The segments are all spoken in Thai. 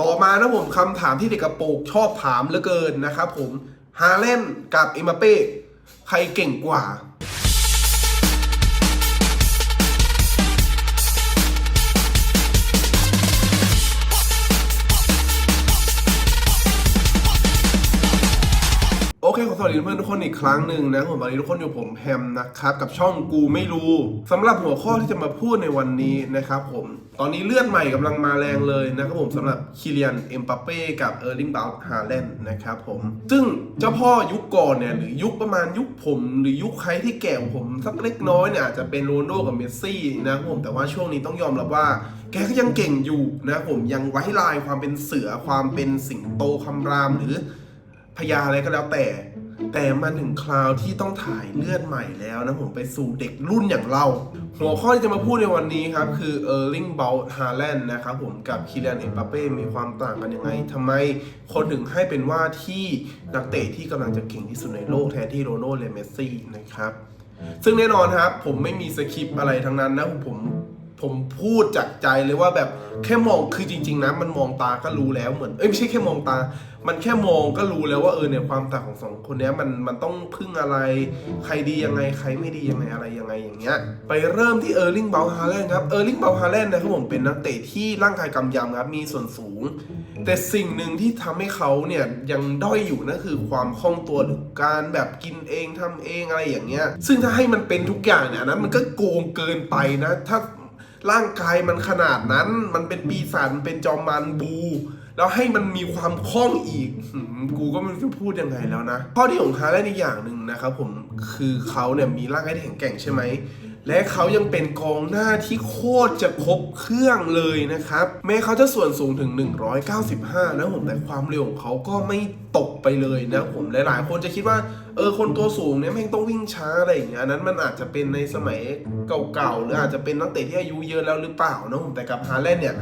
ต่อมานะผมคำถามที่เด็กกระโปรงชอบถามเหลือเกินนะครับผมฮาเลนกับเอ็มบัปเป้ใครเก่งกว่า วัสดีเพื่อนทุกคนอีกครั้งหนึ่งนะผมวันนี้ทุกคนอยู่ผมแฮมนะครับกับช่องกูไม่รู้สำหรับหัวข้อที่จะมาพูดในวันนี้นะครับผมตอนนี้เลือดใหม่กำลังมาแรงเลยนะครับผมสำหรับคิเลียนเอ็มปัปเป้กับเออร์ลิงบาลฮาแลนด์นะครับผมซึ่งเจ้าพ่อยุคก่อนเนี่ยหรือยุคประมาณยุคผม หรือยุคใครที่แก่กว่าผมสักเล็กน้อยเนี่ยอาจจะเป็นโรนลโดกับเมสซี่นะครับผมแต่ว่าช่วงนี้ต้องยอมรับว่าแกก็ยังเก่งอยู่นะผมยังไว้ลายความเป็นเสือความเป็นสิงโตคำรามหรือพญาอะไรก็แล้วแต่ แต่มันถึงคราวที่ต้องถ่ายเลือดใหม่แล้วนะผมไปสู่เด็กรุ่นอย่างเรา หัวข้อที่จะมาพูดในวันนี้ครับ คือเออร์ลิงเบลฮาแลนด์นะครับผมกับคิเลียนเอ็มบัปเป้มีความต่างกันยังไงทำไมคนถึงให้เป็นว่าที่นักเตะที่กำลังจะเก่งที่สุดในโลกแทนที่โรนัลโดและเมสซี่นะครับซึ่งแน่นอนครับผมไม่มีสคริปต์อะไรทั้งนั้นนะผม ผมพูดจากใจเลยว่าแบบแค่มองคือจริง ๆนะมันมองตาก็รู้แล้วเหมือนเอ้ยไม่ใช่แค่มองตา มันแค่มองก็รู้แล้วว่าเออเนี่ยความต่างของสองคนเนี้ยมันมันต้องพึ่งอะไร ใครดียังไงใครไม่ดียังไงอะไรยังไงอย่างเงี้ยไปเริ่มที่เออร์ลิงเบลฮาแลนด์ครับเออร์ลิงเบลฮาแลนด์นะครับผมเป็นนักเตะที่ร่างกายกำยำครับมีส่วนสูง แต่สิ่งหนึ่งที่ทำให้เขาเนี่ยยังด้อยอยู่นั่นคือความคล่องตัวหรือการแบบกินเองทำเองอะไรอย่างเงี้ย ซึ่งถ้าให้มันเป็นทุกอย่างเนี่ยนนั้นมันก็โกงเกินไปนะถ้า ร่างกายมันขนาดนั้น มันเป็นปีศาจมันเป็นจอมมารบู แล้วให้มันมีความคล่องอีกหืมกูก็ไม่รู้จะพูดยังไงแล้วนะ ข้อดีของฮาแลนด์อีกอย่างหนึ่งนะครับผมคือเขาเนี่ยมีร่างกายที่แข็งแกร่งใช่ไหม และเขายังเป็นกองหน้าที่โคตรจะครบเครื่องเลยนะครับ แม้เขาจะส่วนสูงถึง 195 นะผมแต่ความเร็วของเขาก็ไม่ตกไปเลยนะผมหลาย ๆ คนจะคิดว่าเออคนตัวสูงเนี่ยแม่งต้องวิ่งช้าอะไรอย่างเงี้ยอันนั้นมันอาจจะเป็นในสมัยเก่าๆหรืออาจจะเป็นนักเตะที่อายุเยอะแล้วหรือเปล่านะผมแต่กับฮาแลนด์เนี่ย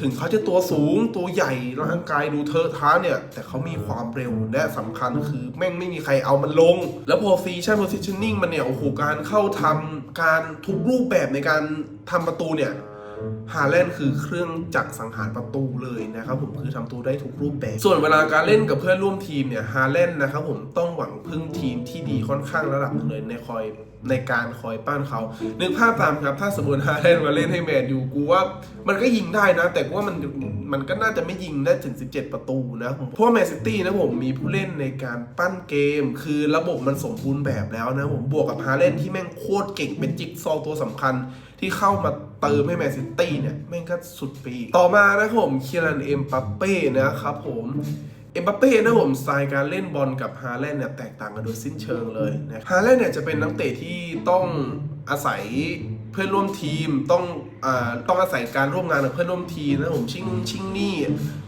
ถึงเขาจะตัวสูงตัวใหญ่ร่างกายดูเทอะท้าเนี่ย แต่เขามีความเร็วและสำคัญคือแม่งไม่มีใครเอามันลง แล้วพอซีชั่น positioning มันเนี่ยโอ้โหการเข้าทำการทุกรูปแบบในการทำประตูเนี่ยฮาแลนด์คือเครื่องจักรสังหารประตูเลยนะครับผมคือทำประตูได้ทุกรูปแบบ ส่วนเวลาการเล่นกับเพื่อนร่วมทีมเนี่ยฮาแลนด์นะครับผมต้องหวัง พึ่งทีมที่ดีค่อนข้างระดับหนึ่งเลยในคอยในการคอยปั้นเขานึกภาพตามครับ ถ้าสมมติฮาแลนด์มาเล่นให้แมนยูกูว่ามันก็ยิงได้นะ แต่กูว่ามันมันก็น่าจะไม่ยิงได้ถึง 17 ประตูนะผมเพราะแมนซิตี้นะผมมีผู้เล่นในการปั้นเกม คือระบบมันสมบูรณ์แบบแล้วนะผมบวกกับฮาแลนด์ที่แม่งโคตรเก่งเป็นจิ๊กซอตัวสำคัญที่เข้ามาเติมให้แมนซิตี้เนี่ยแม่งก็สุดปี ต่อมานะผมเคียรันเอ็มปัปเป้นะครับผม เอ็มบัปเป้นะผมสไตล์การเล่นบอลกับฮาแลนด์เนี่ยแตกต่างกันโดยสิ้นเชิงเลยนะฮาแลนด์เนี่ยจะเป็นนักเตะที่ต้องอาศัย พื่อนร่วมทีมต้องอ่าต้องอาศัยการร่วมงานกับเพื่อนร่วมทีมนะผมชิงชิงนี่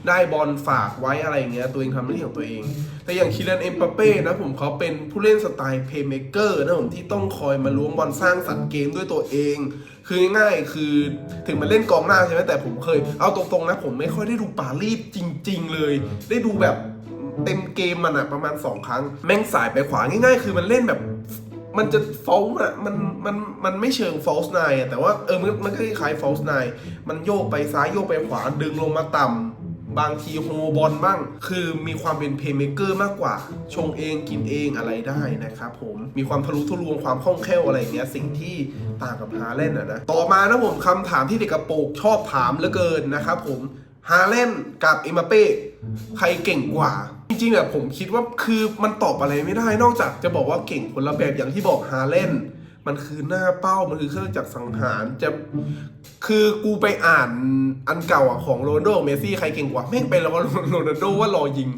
ได้บอลฝากไว้อะไรอย่างเงี้ยตัวเองทำหน้าที่ของตัวเอง แต่อย่างคิรันเอ็มบัปเป้นะผมเขาเป็นผู้เล่นสไตล์เพย์เมเกอร์นะผมที่ต้องคอยมาล้วงบอลสร้างสรรค์เกมด้วยตัวเอง คือง่ายๆคือถึงมันเล่นกองหน้าใช่ไหมแต่ผมเคยเอาตรงๆนะผมไม่ค่อยได้ดูปารีสจริง ๆ เลย ได้ดูแบบเต็มเกมมันอะประมาณ 2 ครั้ง แม่งสายไปขวาง่าย ๆ คือมันเล่นแบบ มันจะฟอลอะมันมันมันไม่เชิง false nine อะแต่ว่าเออมันมันก็คล้าย false nine มันโยกไปซ้ายโยกไปขวาดึงลงมาต่ำบางทีโฮบอลบ้าง คือมีความเป็นเพย์เมเกอร์มากกว่า ชงเองกินเองอะไรได้นะครับผมมีความทะลุทะลวงความคล่องแคล่วอะไรเงี้ยสิ่งที่ต่างกับฮาแลนอะนะต่อมานะผมคำถามที่เด็กกระโปรงชอบถามเหลือเกินนะครับผม ฮาแลนกับเอ็มบัปเป้ใครเก่งกว่า จริงๆอะผมคิดว่าคือมันตอบอะไรไม่ได้นอกจากจะบอกว่าเก่งคนละแบบอย่างที่บอกฮาแลนมันคือหน้าเป้ามันคือเครื่องจักรสังหารจะคือกูไปอ่านอันเก่าอะของโรนลโดเมซี่ใครเก่งกว่าแม่งไปแล้วว่าโรนัลโดว่ารอยิง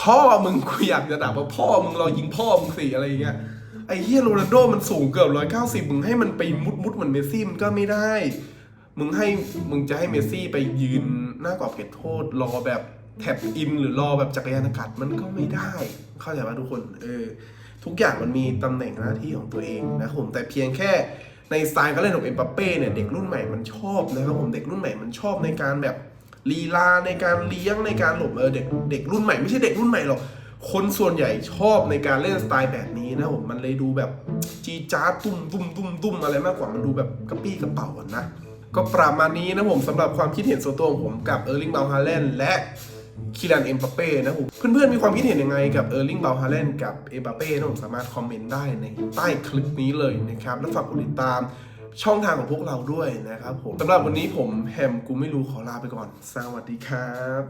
พ่อมึงกูอยากจะด่าว่าพ่อมึงรอยิงพ่อมึงสิอะไรอย่างเงี้ยไอ้เฮียโรนัลโดมันสูงเกือบร้อยเก้าสิบมึงให้มันไปมุดมุดเหมือนเมซี่มันก็ไม่ได้ มึงให้มึงจะให้เมสซี่ไปยืนหน้ากรอบเขตโทษรอแบบแท็บอินหรือรอแบบจักรยานอากาศมันก็ไม่ได้ เข้าใจป่ะทุกคนเออทุกอย่างมันมีตำแหน่งหน้าที่ของตัวเองนะครับผมแต่เพียงแค่ในสไตล์การเล่นของเอ็มบัปเป้เนี่ยเด็กรุ่นใหม่มันชอบนะครับผมเด็กรุ่นใหม่มันชอบในการแบบลีลาในการเลี้ยงในการหลบเออเด็กเด็กรุ่นใหม่ไม่ใช่เด็กรุ่นใหม่หรอกคนส่วนใหญ่ชอบในการเล่นสไตล์แบบนี้นะผมมันเลยดูแบบจีจ้าตุ้มตุ้มตุ้มตุ้มอะไรมากกว่ามันดูแบบกระปี้กระเป๋านะ ก็ประมาณนี้นะผมสำหรับความคิดเห็นส่วนตัวของผมกับเออร์ลิงเบลฮาเลนและคิรันเอ็มบัปเป้นะผมเพื่อนๆมีความคิดเห็นยังไงกับเออร์ลิงเบลฮาเลนกับเอ็มบัปเป้นะผมสามารถคอมเมนต์ได้ในใต้คลิปนี้เลยนะครับ และฝากกดติดตามช่องทางของพวกเราด้วยนะครับผมสำหรับวันนี้ผมแฮมกูไม่รู้ขอลาไปก่อน สวัสดีครับ